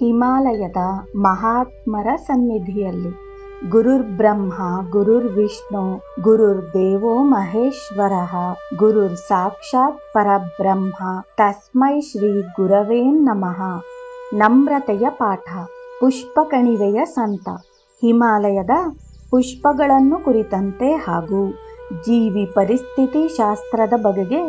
ಹಿಮಾಲಯದ ಮಹಾತ್ಮರ ಸನ್ನಿಧಿಯಲ್ಲಿ. ಗುರುರ್ ಬ್ರಹ್ಮ ಗುರುರ್ ವಿಷ್ಣು ಗುರುರ್ ದೇವೋ ಮಹೇಶ್ವರ ಗುರುರ್ ಸಾಕ್ಷಾತ್ ಪರಬ್ರಹ್ಮ, ತಸ್ಮೈ ಶ್ರೀ ಗುರವೇ ನಮಃ. ನಮ್ರತೆಯ ಪಾಠ, ಪುಷ್ಪಕಣಿವೆಯ ಸಂತ. ಹಿಮಾಲಯದ ಪುಷ್ಪಗಳನ್ನು ಕುರಿತಂತೆ ಹಾಗೂ ಜೀವಿ ಪರಿಸ್ಥಿತಿ ಶಾಸ್ತ್ರದ ಬಗೆಗೆ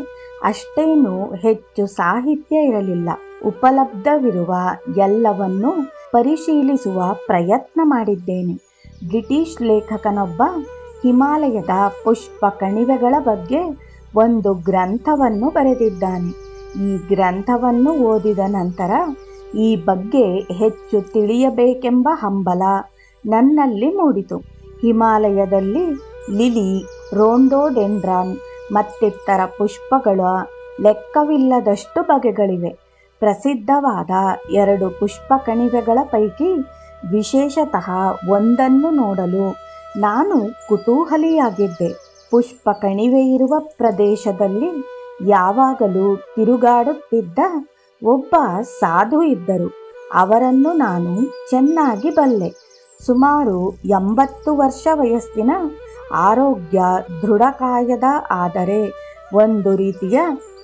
ಅಷ್ಟೇನೂ ಹೆಚ್ಚು ಸಾಹಿತ್ಯ ಇರಲಿಲ್ಲ. ಉಪಲಬ್ಧವಿರುವ ಎಲ್ಲವನ್ನೂ ಪರಿಶೀಲಿಸುವ ಪ್ರಯತ್ನ ಮಾಡಿದ್ದೇನೆ. ಬ್ರಿಟಿಷ್ ಲೇಖಕನೊಬ್ಬ ಹಿಮಾಲಯದ ಪುಷ್ಪ ಕಣಿವೆಗಳ ಬಗ್ಗೆ ಒಂದು ಗ್ರಂಥವನ್ನು ಬರೆದಿದ್ದಾನೆ. ಈ ಗ್ರಂಥವನ್ನು ಓದಿದ ನಂತರ ಈ ಬಗ್ಗೆ ಹೆಚ್ಚು ತಿಳಿಯಬೇಕೆಂಬ ಹಂಬಲ ನನ್ನಲ್ಲಿ ಮೂಡಿತು. ಹಿಮಾಲಯದಲ್ಲಿ ಲಿಲಿ, ರೋಂಡೋಡೆಂಡ್ರಾನ್ ಮತ್ತಿತರ ಪುಷ್ಪಗಳ ಲೆಕ್ಕವಿಲ್ಲದಷ್ಟು ಬಗೆಗಳಿವೆ. ಪ್ರಸಿದ್ಧವಾದ ಎರಡು ಪುಷ್ಪ ಕಣಿವೆಗಳ ಪೈಕಿ ವಿಶೇಷತಃ ಒಂದನ್ನು ನೋಡಲು ನಾನು ಕುತೂಹಲಿಯಾಗಿದ್ದೆ. ಪುಷ್ಪ ಕಣಿವೆ ಇರುವ ಪ್ರದೇಶದಲ್ಲಿ ಯಾವಾಗಲೂ ತಿರುಗಾಡುತ್ತಿದ್ದ ಒಬ್ಬ ಸಾಧು ಇದ್ದರು. ಅವರನ್ನು ನಾನು ಚೆನ್ನಾಗಿ ಬಲ್ಲೆ. ಸುಮಾರು ಎಂಬತ್ತು ವರ್ಷ ವಯಸ್ಸಿನ ಆರೋಗ್ಯ ದೃಢಕಾಯದ ಆದರೆ ಒಂದು ರೀತಿಯ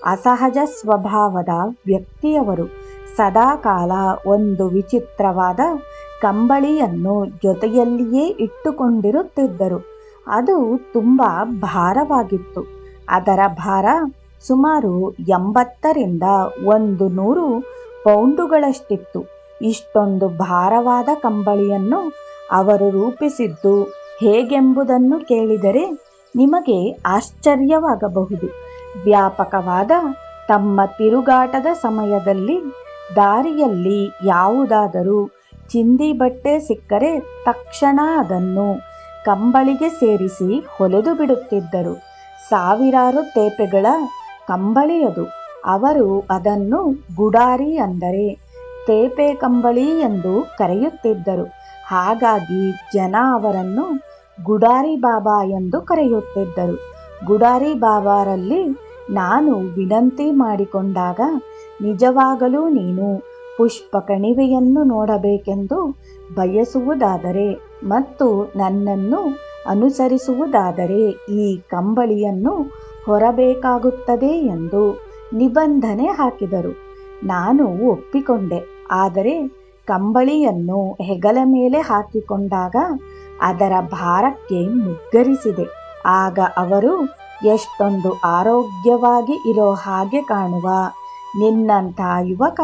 ಅಸಹಜ ಸ್ವಭಾವದ ವ್ಯಕ್ತಿಯವರು ಸದಾಕಾಲ ಒಂದು ವಿಚಿತ್ರವಾದ ಕಂಬಳಿಯನ್ನು ಜೊತೆಯಲ್ಲಿಯೇ ಇಟ್ಟುಕೊಂಡಿರುತ್ತಿದ್ದರು. ಅದು ತುಂಬ ಭಾರವಾಗಿತ್ತು. ಅದರ ಭಾರ ಸುಮಾರು ಎಂಬತ್ತರಿಂದ ಒಂದು ನೂರು ಪೌಂಡುಗಳಷ್ಟಿತ್ತು. ಇಷ್ಟೊಂದು ಭಾರವಾದ ಕಂಬಳಿಯನ್ನು ಅವರು ರೂಪಿಸಿದ್ದು ಹೇಗೆಂಬುದನ್ನು ಕೇಳಿದರೆ ನಿಮಗೆ ಆಶ್ಚರ್ಯವಾಗಬಹುದು. ವ್ಯಾಪಕವಾದ ತಮ್ಮ ತಿರುಗಾಟದ ಸಮಯದಲ್ಲಿ ದಾರಿಯಲ್ಲಿ ಯಾವುದಾದರೂ ಚಿಂದಿ ಬಟ್ಟೆ ಸಿಕ್ಕರೆ ತಕ್ಷಣ ಅದನ್ನು ಕಂಬಳಿಗೆ ಸೇರಿಸಿ ಹೊಲೆದು ಬಿಡುತ್ತಿದ್ದರು. ಸಾವಿರಾರು ತೇಪೆಗಳ ಕಂಬಳಿಯದು. ಅವರು ಅದನ್ನು ಗುಡಾರಿ ಅಂದರೆ ತೇಪೆ ಕಂಬಳಿ ಎಂದು ಕರೆಯುತ್ತಿದ್ದರು. ಹಾಗಾಗಿ ಜನ ಅವರನ್ನು ಗುಡಾರಿ ಬಾಬಾ ಎಂದು ಕರೆಯುತ್ತಿದ್ದರು. ಗುಡಾರಿ ಬಾಬಾರಲ್ಲಿ ನಾನು ವಿನಂತಿ ಮಾಡಿಕೊಂಡಾಗ ನಿಜವಾಗಲೂ ನೀನು ಪುಷ್ಪ ಕಣಿವೆಯನ್ನು ನೋಡಬೇಕೆಂದು ಬಯಸುವುದಾದರೆ ಮತ್ತು ನನ್ನನ್ನು ಅನುಸರಿಸುವುದಾದರೆ ಈ ಕಂಬಳಿಯನ್ನು ಹೊರಬೇಕಾಗುತ್ತದೆ ಎಂದು ನಿಬಂಧನೆ ಹಾಕಿದರು. ನಾನು ಒಪ್ಪಿಕೊಂಡೆ, ಆದರೆ ಕಂಬಳಿಯನ್ನು ಹೆಗಲ ಮೇಲೆ ಹಾಕಿಕೊಂಡಾಗ ಅದರ ಭಾರಕ್ಕೆ ಮುಗ್ಗರಿಸಿದೆ ಆಗ ಅವರು ಎಷ್ಟೊಂದು ಆರೋಗ್ಯವಾಗಿ ಇರೋ ಹಾಗೆ ಕಾಣುವ ನಿನ್ನಂಥ ಯುವಕ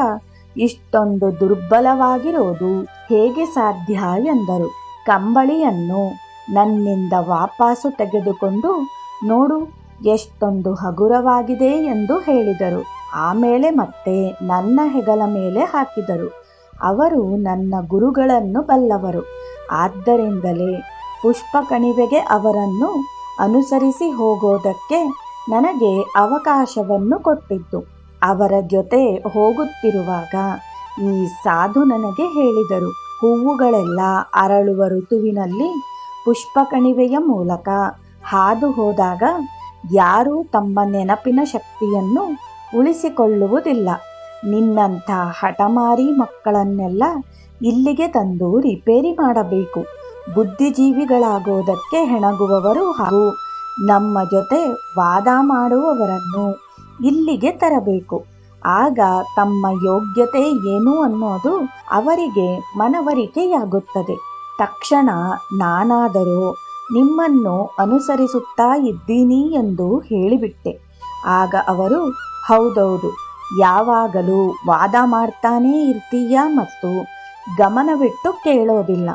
ಇಷ್ಟೊಂದು ದುರ್ಬಲವಾಗಿರೋದು ಹೇಗೆ ಸಾಧ್ಯ ಎಂದರು. ಕಂಬಳಿಯನ್ನು ನನ್ನಿಂದ ವಾಪಾಸು ತೆಗೆದುಕೊಂಡು, ನೋಡು, ಎಷ್ಟೊಂದು ಹಗುರವಾಗಿದೆ ಎಂದು ಹೇಳಿದರು. ಆಮೇಲೆ ಮತ್ತೆ ನನ್ನ ಹೆಗಲ ಮೇಲೆ ಹಾಕಿದರು. ಅವರು ನನ್ನ ಗುರುಗಳನ್ನು ಬಲ್ಲವರು. ಆದ್ದರಿಂದಲೇ ಪುಷ್ಪ ಕಣಿವೆಗೆ ಅವರನ್ನು ಅನುಸರಿಸಿ ಹೋಗೋದಕ್ಕೆ ನನಗೆ ಅವಕಾಶವನ್ನು ಕೊಟ್ಟಿದ್ದು. ಅವರ ಜೊತೆ ಹೋಗುತ್ತಿರುವಾಗ ಈ ಸಾಧು ನನಗೆ ಹೇಳಿದರು, ಹೂವುಗಳೆಲ್ಲ ಅರಳುವ ಋತುವಿನಲ್ಲಿ ಪುಷ್ಪ ಕಣಿವೆಯ ಮೂಲಕ ಹಾದು ಹೋದಾಗ ಯಾರೂ ತಮ್ಮ ನೆನಪಿನ ಶಕ್ತಿಯನ್ನು ಉಳಿಸಿಕೊಳ್ಳುವುದಿಲ್ಲ. ನಿನ್ನಂಥ ಹಠಮಾರಿ ಮಕ್ಕಳನ್ನೆಲ್ಲ ಇಲ್ಲಿಗೆ ತಂದು ರಿಪೇರಿ ಮಾಡಬೇಕು. ಬುದ್ಧಿಜೀವಿಗಳಾಗೋದಕ್ಕೆ ಹೆಣಗುವವರು ಹಾಗೂ ನಮ್ಮ ಜೊತೆ ವಾದ ಮಾಡುವವರನ್ನು ಇಲ್ಲಿಗೆ ತರಬೇಕು. ಆಗ ತಮ್ಮ ಯೋಗ್ಯತೆ ಏನು ಅನ್ನೋದು ಅವರಿಗೆ ಮನವರಿಕೆಯಾಗುತ್ತದೆ. ತಕ್ಷಣ ನಾನಾದರೂ ನಿಮ್ಮನ್ನು ಅನುಸರಿಸುತ್ತಾ ಇದ್ದೀನಿ ಎಂದು ಹೇಳಿಬಿಟ್ಟೆ. ಆಗ ಅವರು, ಹೌದೌದು, ಯಾವಾಗಲೂ ವಾದ ಮಾಡ್ತಾನೇ ಇರ್ತೀಯ ಮತ್ತು ಗಮನವಿಟ್ಟು ಕೇಳೋದಿಲ್ಲ.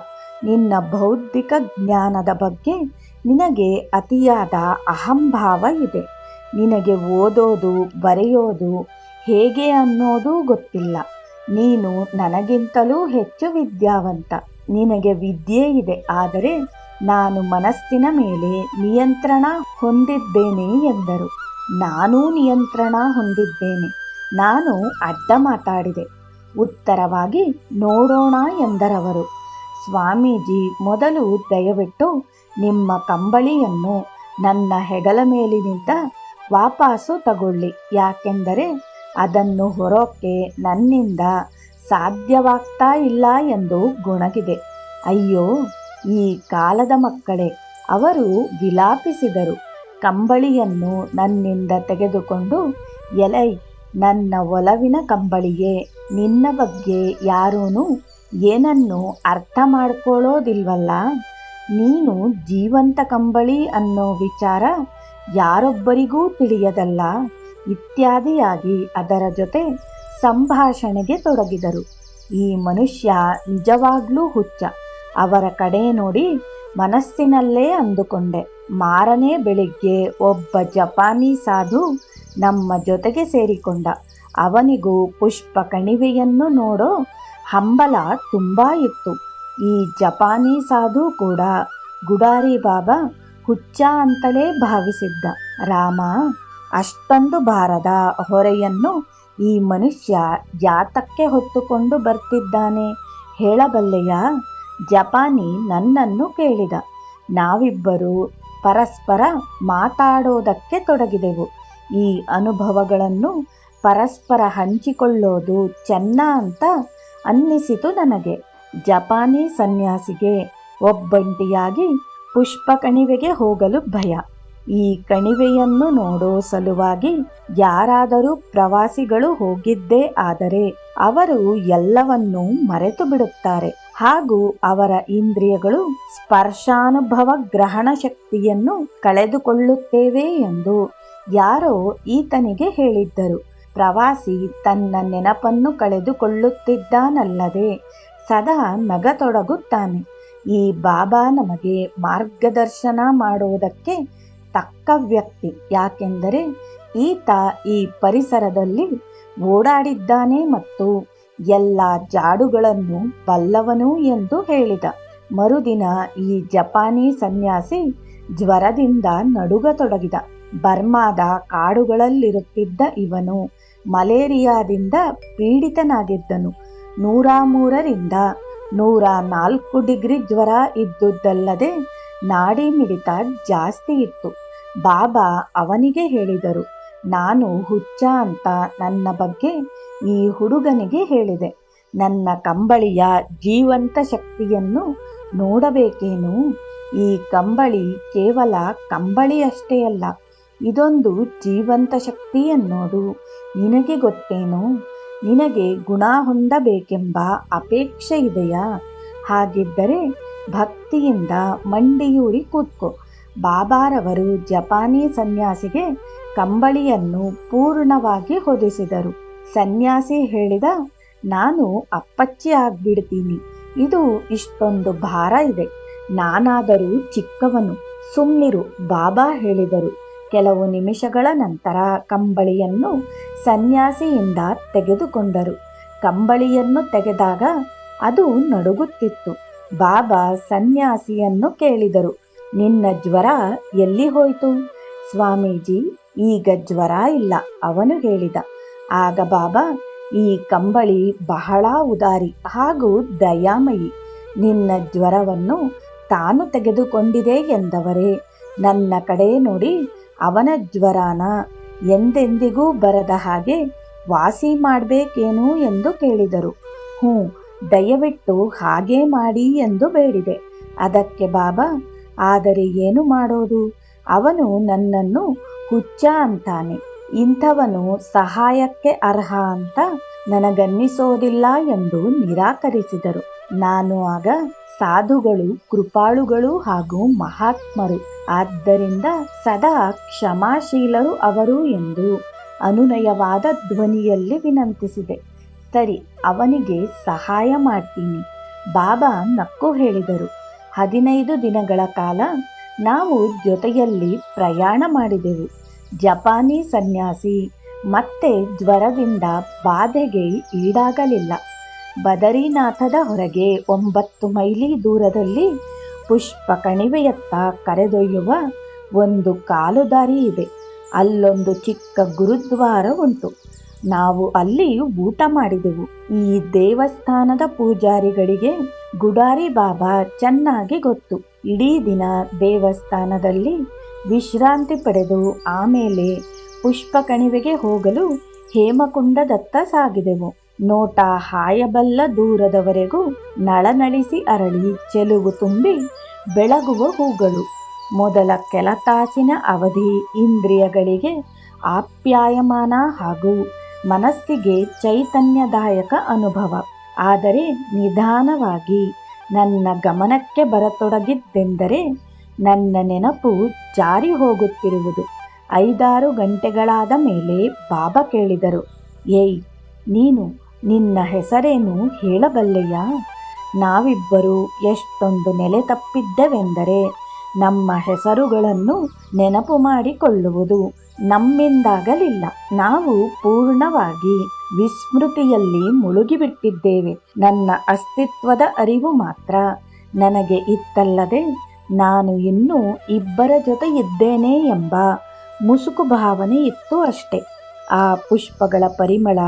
ನಿನ್ನ ಬೌದ್ಧಿಕ ಜ್ಞಾನದ ಬಗ್ಗೆ ನಿನಗೆ ಅತಿಯಾದ ಅಹಂಭಾವ ಇದೆ. ನಿನಗೆ ಓದೋದು, ಬರೆಯೋದು ಹೇಗೆ ಅನ್ನೋದು ಗೊತ್ತಿಲ್ಲ. ನೀನು ನನಗಿಂತಲೂ ಹೆಚ್ಚು ವಿದ್ಯಾವಂತ. ನಿನಗೆ ವಿದ್ಯೆ ಇದೆ, ಆದರೆ ನಾನು ಮನಸ್ಸಿನ ಮೇಲೆ ನಿಯಂತ್ರಣ ಹೊಂದಿದ್ದೇನೆ ಎಂದರು. ನಾನೂ ನಿಯಂತ್ರಣ ಹೊಂದಿದ್ದೇನೆ. ನಾನು ಅಡ್ಡ ಮಾತಾಡಿದೆ. ಉತ್ತರವಾಗಿ, ನೋಡೋಣ ಎಂದರವರು. ಸ್ವಾಮೀಜಿ ಮೊದಲು ದಯವಿಟ್ಟು ನಿಮ್ಮ ಕಂಬಳಿಯನ್ನು ನನ್ನ ಹೆಗಲ ಮೇಲಿನಿಂದ ವಾಪಸ್ಸು ತಗೊಳ್ಳಿ. ಯಾಕೆಂದರೆ ಅದನ್ನು ಹೊರೋಕ್ಕೆ ನನ್ನಿಂದ ಸಾಧ್ಯವಾಗ್ತಾ ಇಲ್ಲ ಎಂದು ಗುಣಗಿದೆ. ಅಯ್ಯೋ, ಈ ಕಾಲದ ಮಕ್ಕಳೇ, ಅವರು ವಿಲಾಪಿಸಿದರು. ಕಂಬಳಿಯನ್ನು ನನ್ನಿಂದ ತೆಗೆದುಕೊಂಡು, ಎಲೈ, ನನ್ನ ಒಲವಿನ ಕಂಬಳಿಯೇ, ನಿನ್ನ ಬಗ್ಗೆ ಯಾರೂನು ಏನನ್ನು ಅರ್ಥ ಮಾಡ್ಕೊಳ್ಳೋದಿಲ್ವಲ್ಲ? ನೀನು ಜೀವಂತ ಕಂಬಳಿ ಅನ್ನೋ ವಿಚಾರ ಯಾರೊಬ್ಬರಿಗೂ ತಿಳಿಯದಲ್ಲ. ಇತ್ಯಾದಿಯಾಗಿ ಅದರ ಜೊತೆ ಸಂಭಾಷಣೆಗೆ ತೊಡಗಿದರು. ಈ ಮನುಷ್ಯ ನಿಜವಾಗ್ಲೂ ಹುಚ್ಚ. ಅವರ ಕಡೆ ನೋಡಿ ಮನಸ್ಸಿನಲ್ಲೇ ಅಂದುಕೊಂಡೆ. ಮಾರನೇ ಬೆಳಿಗ್ಗೆ ಒಬ್ಬ ಜಪಾನಿ ಸಾಧು ನಮ್ಮ ಜೊತೆಗೆ ಸೇರಿಕೊಂಡ. ಅವನಿಗೂ ಪುಷ್ಪ ಕಣಿವೆಯನ್ನು ನೋಡೋ ಹಂಬಲ ತುಂಬ ಇತ್ತು. ಈ ಜಪಾನಿ ಸಾಧು ಕೂಡ ಗುಡಾರಿ ಬಾಬಾ ಹುಚ್ಚ ಅಂತಲೇ ಭಾವಿಸಿದ್ದ. ರಾಮ, ಅಷ್ಟೊಂದು ಭಾರದ ಹೊರೆಯನ್ನು ಈ ಮನುಷ್ಯ ಜಾತಕ್ಕೆ ಹೊತ್ತುಕೊಂಡು ಬರ್ತಿದ್ದಾನೆ ಹೇಳಬಲ್ಲೆಯ? ಜಪಾನಿ ನನ್ನನ್ನು ಕೇಳಿದ. ನಾವಿಬ್ಬರು ಪರಸ್ಪರ ಮಾತಾಡೋದಕ್ಕೆ ತೊಡಗಿದೆವು. ಈ ಅನುಭವಗಳನ್ನು ಪರಸ್ಪರ ಹಂಚಿಕೊಳ್ಳೋದು ಚೆನ್ನ ಅಂತ ಅನ್ನಿಸಿತು ನನಗೆ. ಜಪಾನಿ ಸನ್ಯಾಸಿಗೆ ಒಬ್ಬಂಟಿಯಾಗಿ ಪುಷ್ಪ ಕಣಿವೆಗೆ ಹೋಗಲು ಭಯ. ಈ ಕಣಿವೆಯನ್ನು ನೋಡೋ ಸಲುವಾಗಿ ಯಾರಾದರೂ ಪ್ರವಾಸಿಗಳು ಹೋಗಿದ್ದೇ ಆದರೆ ಅವರು ಎಲ್ಲವನ್ನೂ ಮರೆತು ಬಿಡುತ್ತಾರೆ. ಹಾಗೂ ಅವರ ಇಂದ್ರಿಯಗಳು ಸ್ಪರ್ಶಾನುಭವ ಗ್ರಹಣ ಶಕ್ತಿಯನ್ನು ಕಳೆದುಕೊಳ್ಳುತ್ತೇವೆ ಎಂದು ಯಾರೋ ಈತನಿಗೆ ಹೇಳಿದ್ದರು. ಪ್ರವಾಸಿ ತನ್ನ ನೆನಪನ್ನು ಕಳೆದುಕೊಳ್ಳುತ್ತಿದ್ದಾನಲ್ಲದೆ ಸದಾ ನಗತೊಡಗುತ್ತಾನೆ. ಈ ಬಾಬಾ ನಮಗೆ ಮಾರ್ಗದರ್ಶನ ಮಾಡುವುದಕ್ಕೆ ತಕ್ಕ ವ್ಯಕ್ತಿ. ಯಾಕೆಂದರೆ ಈತ ಈ ಪರಿಸರದಲ್ಲಿ ಓಡಾಡಿದ್ದಾನೆ ಮತ್ತು ಎಲ್ಲ ಜಾಡುಗಳನ್ನು ಬಲ್ಲವನು ಎಂದು ಹೇಳಿದ. ಮರುದಿನ ಈ ಜಪಾನಿ ಸನ್ಯಾಸಿ ಜ್ವರದಿಂದ ನಡುಗತೊಡಗಿದ. ಬರ್ಮಾದ ಕಾಡುಗಳಲ್ಲಿರುತ್ತಿದ್ದ ಇವನು ಮಲೇರಿಯಾದಿಂದ ಪೀಡಿತನಾಗಿದ್ದನು. ನೂರ ಮೂರರಿಂದ ನೂರ ನಾಲ್ಕು ಡಿಗ್ರಿ ಜ್ವರ ಇದ್ದುದಲ್ಲದೆ ನಾಡಿ ಮಿಡಿತ ಜಾಸ್ತಿ ಇತ್ತು. ಬಾಬಾ ಅವನಿಗೆ ಹೇಳಿದರು, ನಾನು ಹುಚ್ಚ ಅಂತ ನನ್ನ ಬಗ್ಗೆ ಈ ಹುಡುಗನಿಗೆ ಹೇಳಿದೆ. ನನ್ನ ಕಂಬಳಿಯ ಜೀವಂತ ಶಕ್ತಿಯನ್ನು ನೋಡಬೇಕೇನು? ಈ ಕಂಬಳಿ ಕೇವಲ ಕಂಬಳಿಯಷ್ಟೇ ಅಲ್ಲ ಇದೊಂದು ಜೀವಂತ ಶಕ್ತಿ ಅನ್ನೋದು ನಿನಗೆ ಗೊತ್ತೇನು? ನಿನಗೆ ಗುಣ ಹೊಂದಬೇಕೆಂಬ ಅಪೇಕ್ಷೆ ಇದೆಯಾ? ಹಾಗಿದ್ದರೆ ಭಕ್ತಿಯಿಂದ ಮಂಡಿಯೂರಿ ಕೂತ್ಕೋ. ಬಾಬಾರವರು ಜಪಾನಿ ಸನ್ಯಾಸಿಗೆ ಕಂಬಳಿಯನ್ನು ಪೂರ್ಣವಾಗಿ ಹೊದಿಸಿದರು. ಸನ್ಯಾಸಿ ಹೇಳಿದ, ನಾನು ಅಪ್ಪಚ್ಚಿ ಆಗ್ಬಿಡ್ತೀನಿ. ಇದು ಇಷ್ಟೊಂದು ಭಾರ ಇದೆ. ನಾನಾದರೂ ಚಿಕ್ಕವನು. ಸುಮ್ಮನಿರು ಬಾಬಾ ಹೇಳಿದರು. ಕೆಲವು ನಿಮಿಷಗಳ ನಂತರ ಕಂಬಳಿಯನ್ನು ಸನ್ಯಾಸಿಯಿಂದ ತೆಗೆದುಕೊಂಡರು. ಕಂಬಳಿಯನ್ನು ತೆಗೆದಾಗ ಅದು ನಡುಗುತ್ತಿತ್ತು. ಬಾಬಾ ಸನ್ಯಾಸಿಯನ್ನು ಕೇಳಿದರು, ನಿನ್ನ ಜ್ವರ ಎಲ್ಲಿ ಹೋಯಿತು? ಸ್ವಾಮೀಜಿ, ಈಗ ಜ್ವರ ಇಲ್ಲ, ಅವನು ಹೇಳಿದ. ಆಗ ಬಾಬಾ, ಈ ಕಂಬಳಿ ಬಹಳ ಉದಾರಿ ಹಾಗೂ ದಯಾಮಯಿ. ನಿನ್ನ ಜ್ವರವನ್ನು ತಾನು ತೆಗೆದುಕೊಂಡಿದೆ ಎಂದವರೇ? ನನ್ನ ಕಡೆ ನೋಡಿ ಅವನ ಜ್ವರನ ಎಂದೆಂದಿಗೂ ಬರದ ಹಾಗೆ ವಾಸಿ ಮಾಡಬೇಕೇನು ಎಂದು ಕೇಳಿದರು. ಹ್ಞೂ, ದಯವಿಟ್ಟು ಹಾಗೇ ಮಾಡಿ ಎಂದು ಬೇಡಿದೆ. ಅದಕ್ಕೆ ಬಾಬಾ, ಆದರೆ ಏನು ಮಾಡೋದು? ಅವನು ನನ್ನನ್ನು ಹುಚ್ಚ ಅಂತಾನೆ. ಇಂಥವನು ಸಹಾಯಕ್ಕೆ ಅರ್ಹ ಅಂತ ನನಗನ್ನಿಸೋದಿಲ್ಲ ಎಂದು ನಿರಾಕರಿಸಿದರು. ನಾನು ಆಗ ಸಾಧುಗಳು, ಕೃಪಾಳುಗಳು ಹಾಗೂ ಮಹಾತ್ಮರು. ಆದ್ದರಿಂದ ಸದಾ ಕ್ಷಮಾಶೀಲರು ಅವರು ಎಂದು ಅನುನಯವಾದ ಧ್ವನಿಯಲ್ಲಿ ವಿನಂತಿಸಿದೆ. ಸರಿ, ಅವನಿಗೆ ಸಹಾಯ ಮಾಡ್ತೀನಿ. ಬಾಬಾ ನಕ್ಕು ಹೇಳಿದರು. ಹದಿನೈದು ದಿನಗಳ ಕಾಲ ನಾವು ಜೊತೆಯಲ್ಲಿ ಪ್ರಯಾಣ ಮಾಡಿದೆವು. ಜಪಾನಿ ಸನ್ಯಾಸಿ ಮತ್ತೆ ಜ್ವರದಿಂದ ಬಾಧೆಗೆ ಈಡಾಗಲಿಲ್ಲ. ಬದರಿನಾಥದ ಹೊರಗೆ ಒಂಬತ್ತು ಮೈಲಿ ದೂರದಲ್ಲಿ ಪುಷ್ಪ ಕಣಿವೆಯತ್ತ ಕರೆದೊಯ್ಯುವ ಒಂದು ಕಾಲುದಾರಿ ಇದೆ. ಅಲ್ಲೊಂದು ಚಿಕ್ಕ ಗುರುದ್ವಾರ ಉಂಟು. ನಾವು ಅಲ್ಲಿ ಊಟ ಮಾಡಿದೆವು. ಈ ದೇವಸ್ಥಾನದ ಪೂಜಾರಿಗಳಿಗೆ ಗುಡಾರಿ ಬಾಬಾ ಚೆನ್ನಾಗಿ ಗೊತ್ತು. ಇಡೀ ದಿನ ದೇವಸ್ಥಾನದಲ್ಲಿ ವಿಶ್ರಾಂತಿ ಪಡೆದು ಆಮೇಲೆ ಪುಷ್ಪ ಕಣಿವೆಗೆ ಹೋಗಲು ಹೇಮಕುಂಡದತ್ತ ಸಾಗಿದೆವು. ನೋಟ ಹಾಯಬಲ್ಲ ದೂರದವರೆಗೂ ನಳನಳಿಸಿ ಅರಳಿ ಚೆಲುವು ತುಂಬಿ ಬೆಳಗುವ ಹೂಗಳು. ಮೊದಲ ಕೆಲ ತಾಸಿನ ಅವಧಿ ಇಂದ್ರಿಯಗಳಿಗೆ ಆಪ್ಯಾಯಮಾನ ಹಾಗೂ ಮನಸ್ಸಿಗೆ ಚೈತನ್ಯದಾಯಕ ಅನುಭವ. ಆದರೆ ನಿಧಾನವಾಗಿ ನನ್ನ ಗಮನಕ್ಕೆ ಬರತೊಡಗಿದ್ದೆಂದರೆ ನನ್ನ ನೆನಪು ಜಾರಿ ಹೋಗುತ್ತಿರುವುದು. ಐದಾರು ಗಂಟೆಗಳಾದ ಮೇಲೆ ಬಾಬಾ ಕೇಳಿದರು, ಏಯ್, ನೀನು ನಿನ್ನ ಹೆಸರೇನು ಹೇಳಬಲ್ಲೆಯಾ? ನಾವಿಬ್ಬರು ಎಷ್ಟೊಂದು ನೆಲೆ ತಪ್ಪಿದ್ದೆವೆಂದರೆ ನಮ್ಮ ಹೆಸರುಗಳನ್ನು ನೆನಪು ಮಾಡಿಕೊಳ್ಳುವುದು ನಮ್ಮಿಂದಾಗಲಿಲ್ಲ. ನಾವು ಪೂರ್ಣವಾಗಿ ವಿಸ್ಮೃತಿಯಲ್ಲಿ ಮುಳುಗಿಬಿಟ್ಟಿದ್ದೇವೆ. ನನ್ನ ಅಸ್ತಿತ್ವದ ಅರಿವು ಮಾತ್ರ ನನಗೆ ಇತ್ತಲ್ಲದೆ ನಾನು ಇನ್ನೂ ಇಬ್ಬರ ಜೊತೆ ಇದ್ದೇನೆ ಎಂಬ ಮುಸುಕು ಭಾವನೆ ಇತ್ತು ಅಷ್ಟೆ. ಆ ಪುಷ್ಪಗಳ ಪರಿಮಳ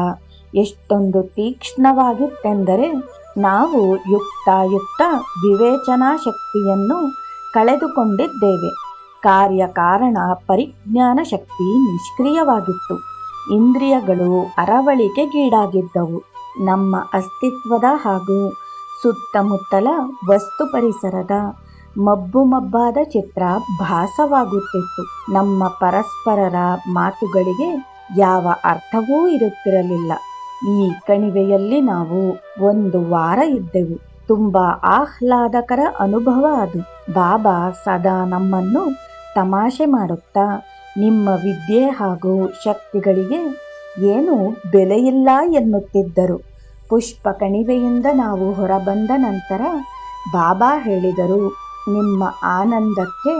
ಎಷ್ಟೊಂದು ತೀಕ್ಷ್ಣವಾಗಿತ್ತೆಂದರೆ ನಾವು ಯುಕ್ತಾಯುಕ್ತ ವಿವೇಚನಾ ಶಕ್ತಿಯನ್ನು ಕಳೆದುಕೊಂಡಿದ್ದೇವೆ ಕಾರ್ಯಕಾರಣ ಪರಿಜ್ಞಾನ ಶಕ್ತಿ ನಿಷ್ಕ್ರಿಯವಾಗಿತ್ತು. ಇಂದ್ರಿಯಗಳು ಅರವಳಿಕೆಗೀಡಾಗಿದ್ದವು. ನಮ್ಮ ಅಸ್ತಿತ್ವದ ಹಾಗೂ ಸುತ್ತಮುತ್ತಲ ವಸ್ತು ಪರಿಸರದ ಮಬ್ಬು ಮಬ್ಬಾದ ಚಿತ್ರ ಭಾಸವಾಗುತ್ತಿತ್ತು. ನಮ್ಮ ಪರಸ್ಪರರ ಮಾತುಗಳಿಗೆ ಯಾವ ಅರ್ಥವೂ ಇರುತ್ತಿರಲಿಲ್ಲ. ಈ ಕಣಿವೆಯಲ್ಲಿ ನಾವು ಒಂದು ವಾರ ಇದ್ದೆವು. ತುಂಬಾ ಆಹ್ಲಾದಕರ ಅನುಭವ ಅದು. ಬಾಬಾ ಸದಾ ನಮ್ಮನ್ನು ತಮಾಷೆ ಮಾಡುತ್ತಾ, ನಿಮ್ಮ ವಿದ್ಯೆ ಹಾಗೂ ಶಕ್ತಿಗಳಿಗೆ ಏನು ಬೆಲೆಯಿಲ್ಲ ಎನ್ನುತ್ತಿದ್ದರು. ಪುಷ್ಪ ಕಣಿವೆಯಿಂದ ನಾವು ಹೊರಬಂದ ನಂತರ ಬಾಬಾ ಹೇಳಿದರು, ನಿಮ್ಮ ಆನಂದಕ್ಕೆ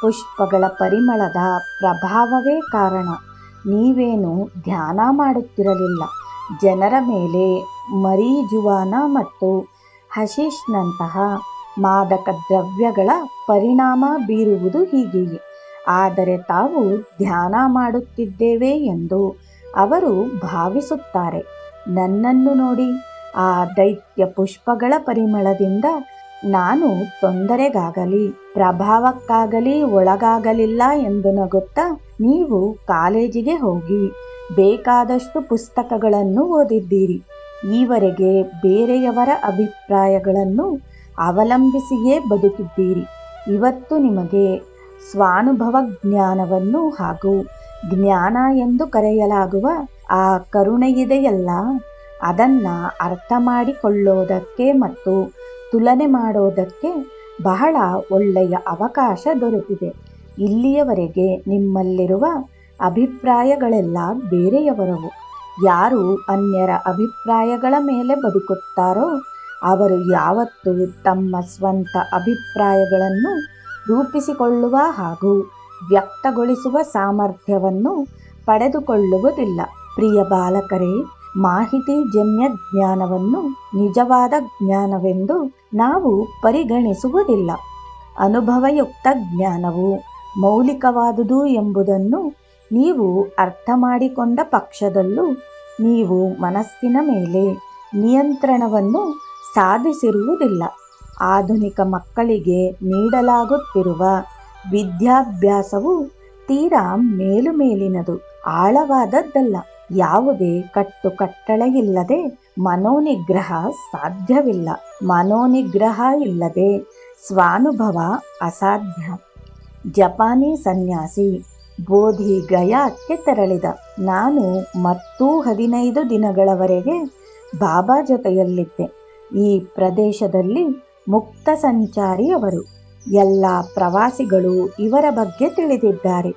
ಪುಷ್ಪಗಳ ಪರಿಮಳದ ಪ್ರಭಾವವೇ ಕಾರಣ. ನೀವೇನು ಧ್ಯಾನ ಮಾಡುತ್ತಿರಲಿಲ್ಲ. ಜನರ ಮೇಲೆ ಮರೀಜುವಾನ ಮತ್ತು ಹಶೀಶ್ನಂತಹ ಮಾದಕ ದ್ರವ್ಯಗಳ ಪರಿಣಾಮ ಬೀರುವುದು ಹೀಗೆಯೇ ಆದರೆ ತಾವು ಧ್ಯಾನ ಮಾಡುತ್ತಿದ್ದೇವೆ ಎಂದು ಅವರು ಭಾವಿಸುತ್ತಾರೆ. ನನ್ನನ್ನು ನೋಡಿ ಆ ದೈತ್ಯ ಪುಷ್ಪಗಳ ಪರಿಮಳದಿಂದ ನಾನು ತೊಂದರೆಗಾಗಲಿ, ಪ್ರಭಾವಕ್ಕಾಗಲಿ, ಒಳಗಾಗಲಿಲ್ಲ ಎಂದು ನಗುತ್ತಾ ನೀವು ಕಾಲೇಜಿಗೆ ಹೋಗಿ ಬೇಕಾದಷ್ಟು ಪುಸ್ತಕಗಳನ್ನು ಓದಿದ್ದೀರಿ. ಈವರೆಗೆ ಬೇರೆಯವರ ಅಭಿಪ್ರಾಯಗಳನ್ನು ಅವಲಂಬಿಸಿಯೇ ಬದುಕಿದ್ದೀರಿ. ಇವತ್ತು ನಿಮಗೆ ಸ್ವಾನುಭವ ಜ್ಞಾನವನ್ನು ಹಾಗೂ ಜ್ಞಾನ ಎಂದು ಕರೆಯಲಾಗುವ ಆ ಕರುಣೆಯಿದೆಯಲ್ಲ? ಅದನ್ನು ಅರ್ಥ ಮಾಡಿಕೊಳ್ಳೋದಕ್ಕೆ ಮತ್ತು ತುಲನೆ ಮಾಡೋದಕ್ಕೆ ಬಹಳ ಒಳ್ಳೆಯ ಅವಕಾಶ ದೊರೆತಿದೆ. ಇಲ್ಲಿಯವರೆಗೆ ನಿಮ್ಮಲ್ಲಿರುವ ಅಭಿಪ್ರಾಯಗಳೆಲ್ಲ ಬೇರೆಯವರವು. ಯಾರು ಅನ್ಯರ ಅಭಿಪ್ರಾಯಗಳ ಮೇಲೆ ಬದುಕುತ್ತಾರೋ, ಅವರು ಯಾವತ್ತೂ ತಮ್ಮ ಸ್ವಂತ ಅಭಿಪ್ರಾಯಗಳನ್ನು ರೂಪಿಸಿಕೊಳ್ಳುವ ಹಾಗೂ ವ್ಯಕ್ತಗೊಳಿಸುವ ಸಾಮರ್ಥ್ಯವನ್ನು ಪಡೆದುಕೊಳ್ಳುವುದಿಲ್ಲ. ಪ್ರಿಯ ಬಾಲಕರೇ ಮಾಹಿತಿಜನ್ಯ ಜ್ಞಾನವನ್ನು ನಿಜವಾದ ಜ್ಞಾನವೆಂದು ನಾವು ಪರಿಗಣಿಸುವುದಿಲ್ಲ. ಅನುಭವಯುಕ್ತ ಜ್ಞಾನವು ಮೌಲಿಕವಾದುದು ಎಂಬುದನ್ನು ನೀವು ಅರ್ಥ ಮಾಡಿಕೊಂಡ ಪಕ್ಷದಲ್ಲೂ ನೀವು ಮನಸ್ಸಿನ ಮೇಲೆ ನಿಯಂತ್ರಣವನ್ನು ಸಾಧಿಸಿರುವುದಿಲ್ಲ. ಆಧುನಿಕ ಮಕ್ಕಳಿಗೆ ನೀಡಲಾಗುತ್ತಿರುವ ವಿದ್ಯಾಭ್ಯಾಸವು ತೀರಾ ಮೇಲುಮೇಲಿನದು, ಆಳವಾದದ್ದಲ್ಲ. ಯಾವುದೇ ಕಟ್ಟುಕಟ್ಟಳೆ ಇಲ್ಲದೆ ಮನೋನಿಗ್ರಹ ಸಾಧ್ಯವಿಲ್ಲ. ಮನೋನಿಗ್ರಹ ಇಲ್ಲದೆ ಸ್ವಾನುಭವ ಅಸಾಧ್ಯ. ಜಪಾನಿ ಸನ್ಯಾಸಿ ಬೋಧಿ ಗಯಾಕ್ಕೆ ತೆರಳಿದ. ನಾನು ಮತ್ತೂ ಹದಿನೈದು ದಿನಗಳವರೆಗೆ ಬಾಬಾ ಜೊತೆಯಲ್ಲಿದ್ದೆ. ಈ ಪ್ರದೇಶದಲ್ಲಿ ಮುಕ್ತ ಸಂಚಾರಿ ಅವರು ಎಲ್ಲ ಪ್ರವಾಸಿಗಳು ಇವರ ಬಗ್ಗೆ ತಿಳಿದಿದ್ದಾರೆ.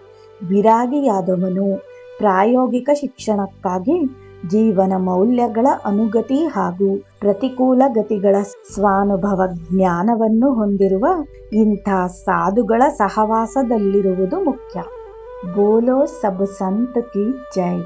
ವಿರಾಗಿಯಾದವನು ಪ್ರಾಯೋಗಿಕ ಶಿಕ್ಷಣಕ್ಕಾಗಿ ಜೀವನ ಮೌಲ್ಯಗಳ ಅನುಗತಿ ಹಾಗೂ ಪ್ರತಿಕೂಲ ಗತಿಗಳ ಸ್ವಾನುಭವ ಜ್ಞಾನವನ್ನು ಹೊಂದಿರುವ ಇಂಥ ಸಾಧುಗಳ ಸಹವಾಸದಲ್ಲಿರುವುದು ಮುಖ್ಯ. बोलो सब संत की जय।